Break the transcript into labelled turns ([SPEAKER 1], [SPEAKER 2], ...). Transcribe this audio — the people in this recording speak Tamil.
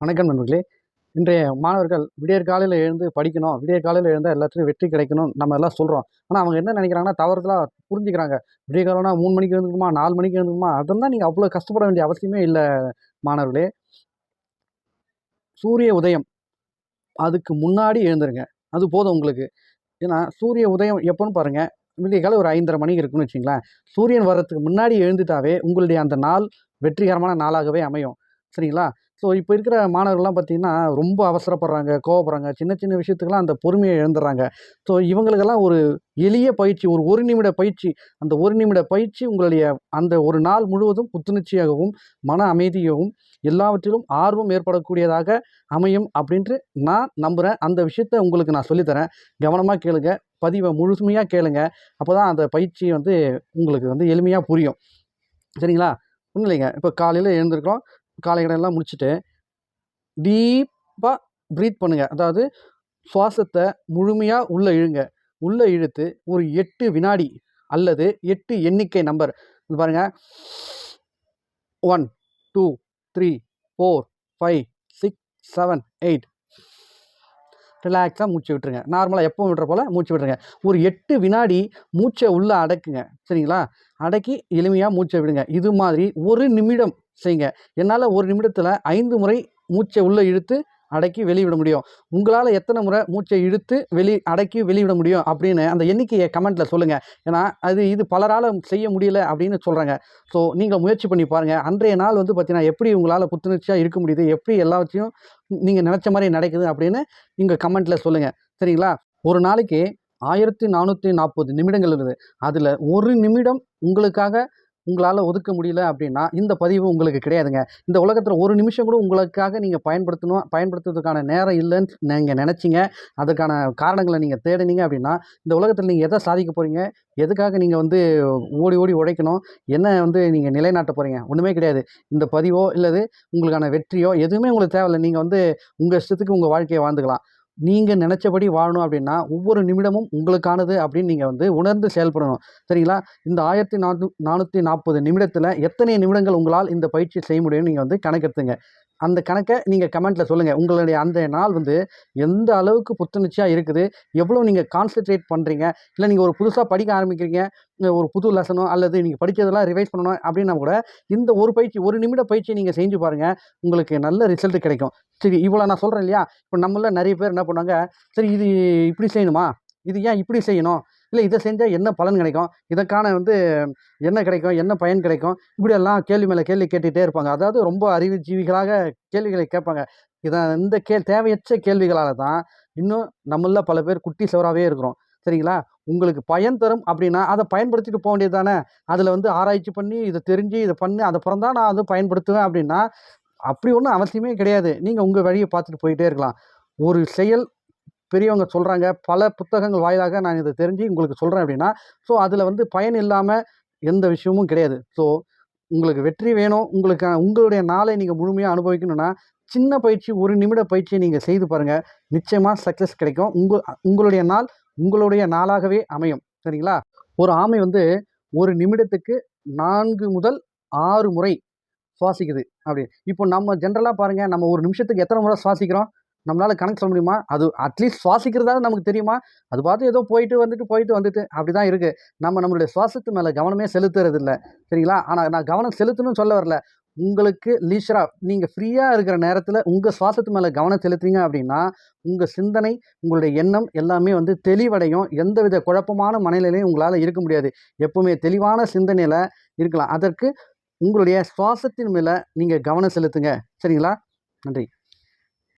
[SPEAKER 1] வணக்கம் நண்பர்களே. இன்றைய மாணவர்கள் விடியற் காலையில் எழுந்து படிக்கணும். விடியற் காலையில் எழுந்தால் எல்லாத்துலையும் வெற்றி கிடைக்கணும் நம்ம எல்லாம் சொல்கிறோம் ஆனால் அவங்க என்ன நினைக்கிறாங்கன்னா தவறுதலாக புரிஞ்சுக்கிறாங்க. விடிய காலம்னா மூணு மணிக்கு எழுந்துக்குமா நாலு மணிக்கு எழுந்துக்குமா அதெல்லாம் நீங்கள் அவ்வளோ கஷ்டப்பட வேண்டிய அவசியமே இல்லை மாணவர்களே. சூரிய உதயம். அதுக்கு முன்னாடி எழுந்துருங்க. அது போதும் உங்களுக்கு. ஏன்னா சூரிய உதயம் எப்போன்னு பாருங்கள் விடிய காலை ஒரு ஐந்தரை மணிக்கு இருக்குன்னு வச்சுங்களேன் சூரியன் வர்றதுக்கு முன்னாடி எழுந்துட்டாவே உங்களுடைய அந்த நாள் வெற்றிகரமான நாளாகவே அமையும். சரிங்களா? ஸோ இப்போ இருக்கிற மாணவர்கள்லாம் பார்த்தீங்கன்னா ரொம்ப அவசரப்படுறாங்க கோவப்படுறாங்க சின்ன சின்ன விஷயத்துக்கெல்லாம் அந்த பொறுமையை இழந்துடுறாங்க. ஸோ இவங்களுக்கெல்லாம் ஒரு எளிய பயிற்சி ஒரு ஒரு நிமிட பயிற்சி. அந்த ஒரு நிமிட பயிற்சி உங்களுடைய அந்த ஒரு நாள் முழுவதும் புத்துணர்ச்சியாகவும் மன அமைதியாகவும் எல்லாவற்றிலும் ஆர்வம் ஏற்படக்கூடியதாக அமையும் அப்படின்ட்டு நான் நம்புகிறேன் அந்த விஷயத்த உங்களுக்கு நான் சொல்லித்தரேன். கவனமாக கேளுங்க பதிவை முழுமையாக கேளுங்க. அப்போ தான் அந்த பயிற்சி வந்து உங்களுக்கு வந்து எளிமையாக புரியும். சரிங்களா? ஒன்றும் இல்லைங்க. இப்போ காலையில் எழுந்திருக்கிறோம். காலை கடையெல்லாம் முடிச்சுட்டு டீப்பாக ப்ரீத் பண்ணுங்கள் அதாவது சுவாசத்தை முழுமையாக உள்ளே இழுங்க. உள்ளே இழுத்து ஒரு எட்டு வினாடி அல்லது எட்டு எண்ணிக்கை நம்பர் பாருங்கள் one two three four five six seven eight ரிலாக்ஸாக மூச்சு விட்டுருங்க. நார்மலாக எப்போ விடுற போல் மூச்சு விட்டுருங்க. ஒரு எட்டு வினாடி மூச்சை உள்ளே அடக்குங்க. சரிங்களா? அடக்கி எளிமையாக மூச்சை விடுங்க. இது மாதிரி ஒரு நிமிடம் செய்யுங்க என்னால் ஒரு நிமிடத்தில் ஐந்து முறை மூச்சை உள்ளே இழுத்து அடக்கி வெளிவிட முடியும். உங்களால் எத்தனை முறை மூச்சை இழுத்து வெளி அடக்கி வெளிவிட முடியும் அப்படின்னு அந்த எண்ணிக்கையை கமெண்ட்டில் சொல்லுங்கள் ஏன்னா அது இது பலரால் செய்ய முடியல அப்படின்னு சொல்கிறாங்க ஸோ நீங்கள் முயற்சி பண்ணி பாருங்கள் அன்றைய நாள் வந்து பார்த்தீங்கன்னா எப்படி உங்களால் புத்துணர்ச்சியாக இருக்க முடியுது? எப்படி எல்லாத்தையும் நீங்கள் நினச்ச மாதிரி நடக்குது அப்படின்னு நீங்கள் கமெண்ட்டில் சொல்லுங்கள் சரிங்களா? ஒரு நாளைக்கு ஆயிரத்தி நானூற்றி நாற்பது நிமிடங்கள் இருக்குது அதில் ஒரு நிமிடம் உங்களுக்காக உங்களால் ஒதுக்க முடியல அப்படின்னா இந்த பதிவு உங்களுக்கு கிடையாதுங்க. இந்த உலகத்தில் ஒரு நிமிஷம் கூட உங்களுக்காக நீங்கள் பயன்படுத்தணும் பயன்படுத்துறதுக்கான நேரம் இல்லைன்னு நீங்கள் நினச்சிங்க. அதுக்கான காரணங்களை நீங்கள் தேடினீங்க அப்படின்னா இந்த உலகத்தில் நீங்கள் எதை சாதிக்க போகிறீங்க எதுக்காக நீங்கள் வந்து ஓடி ஓடி உழைக்கணும்? என்ன வந்து நீங்கள் நிலைநாட்ட போகிறீங்க ஒன்றுமே கிடையாது. இந்த பதிவோ இல்லது உங்களுக்கான வெற்றியோ எதுவுமே உங்களுக்கு தேவையில்லை. நீங்கள் வந்து உங்கள் இஷ்டத்துக்கு உங்கள் வாழ்க்கையை வாழ்ந்துக்கலாம். நீங்கள் நினச்சபடி வாழணும் அப்படின்னா ஒவ்வொரு நிமிடமும் உங்களுக்கானது அப்படின்னு நீங்கள் வந்து உணர்ந்து செயல்படணும். சரிங்களா? இந்த ஆயிரத்தி நானூ நானூற்றி நாற்பது நிமிடத்தில் எத்தனை நிமிடங்கள் உங்களால் இந்த பயிற்சி செய்ய முடியும்னு நீங்கள் வந்து கணக்கெடுத்துங்க. அந்த கணக்கை நீங்கள் கமெண்ட்டில் சொல்லுங்கள் உங்களுடைய அந்த நாள் வந்து எந்த அளவுக்கு புத்துணர்ச்சியாக இருக்குது? எவ்வளோ நீங்கள் கான்சென்ட்ரேட் பண்ணுறீங்க இல்லை நீங்கள் ஒரு புதுசாக படிக்க ஆரம்பிக்கிறீங்க ஒரு புது லெசனோ அல்லது நீங்கள் படித்ததெல்லாம் ரிவைஸ் பண்ணணும் அப்படின்னா கூட இந்த ஒரு பயிற்சி ஒரு நிமிட பயிற்சியை நீங்கள் செஞ்சு பாருங்கள் உங்களுக்கு நல்ல ரிசல்ட் கிடைக்கும். சரி இவ்வளோ நான் சொல்கிறேன் இல்லையா? இப்போ நம்மள நிறைய பேர் என்ன பண்ணுவாங்க சரி இது இப்படி செய்யணுமா? இது ஏன் இப்படி செய்யணும்? இல்லை இதை செஞ்சால் என்ன பலன் கிடைக்கும்? இதற்கான வந்து என்ன கிடைக்கும்? என்ன பயன் கிடைக்கும்? இப்படியெல்லாம் கேள்வி மேலே கேள்வி கேட்டுகிட்டே இருப்பாங்க. அதாவது ரொம்ப அறிவுஜீவிகளாக கேள்விகளை கேட்பாங்க. இதை இந்த கே தேவையற்ற கேள்விகளால் தான் இன்னும் நம்மள பல பேர் குட்டி சவராகவே இருக்கிறோம். சரிங்களா? உங்களுக்கு பயன் தரும் அப்படின்னா அதை பயன்படுத்திட்டு போக வேண்டியது தானே? அதில் வந்து ஆராய்ச்சி பண்ணி இதை தெரிஞ்சு இதை பண்ணி அதை பிறந்தா நான் அதை பயன்படுத்துவேன் அப்படின்னா அப்படி ஒன்றும் அவசியமே கிடையாது. நீங்கள் உங்கள் வழியை பார்த்துட்டு போயிட்டே இருக்கலாம். ஒரு செயல் பெரியவங்க சொல்கிறாங்க பல புத்தகங்கள் வாயிலாக நான் இதை தெரிஞ்சு உங்களுக்கு சொல்கிறேன் அப்படின்னா ஸோ அதில் வந்து பயன் இல்லாமல் எந்த விஷயமும் கிடையாது. ஸோ உங்களுக்கு வெற்றி வேணும். உங்களுக்கு உங்களுடைய நாளை நீங்கள் முழுமையாக அனுபவிக்கணும்னா சின்ன பயிற்சி ஒரு நிமிட பயிற்சியை நீங்கள் செய்து பாருங்கள் நிச்சயமாக சக்ஸஸ் கிடைக்கும். உங்கள் உங்களுடைய நாள் உங்களுடைய நாளாகவே அமையும். சரிங்களா? ஒரு ஆமை வந்து ஒரு நிமிடத்துக்கு நான்கு முதல் ஆறு முறை சுவாசிக்குது. அப்படி. இப்போ நம்ம ஜென்ரலாக பாருங்கள் நம்ம ஒரு நிமிஷத்துக்கு எத்தனை முறை சுவாசிக்கிறோம்? நம்மளால் கணக்கு சொல்ல முடியுமா? அது அட்லீஸ்ட் சுவாசிக்கிறதாவது நமக்கு தெரியுமா? அது பார்த்து ஏதோ போயிட்டு வந்துட்டு போயிட்டு வந்துட்டு அப்படி தான் இருக்குது நம்ம நம்மளுடைய சுவாசத்து மேலே கவனமே செலுத்துறது இல்லை சரிங்களா? ஆனால் நான் கவனம் செலுத்தணும்னு சொல்ல வரல. உங்களுக்கு லீஷராக நீங்கள் ஃப்ரீயாக இருக்கிற நேரத்தில் உங்கள் சுவாசத்து மேலே கவனம் செலுத்துறீங்க அப்படின்னா உங்கள் சிந்தனை உங்களுடைய எண்ணம் எல்லாமே வந்து தெளிவடையும். எந்தவித குழப்பமான மனநிலையும் உங்களால் இருக்க முடியாது. எப்போவுமே தெளிவான சிந்தனையில் இருக்கலாம். அதற்கு உங்களுடைய சுவாசத்தின் மேலே நீங்கள் கவனம் செலுத்துங்க. சரிங்களா? நன்றி.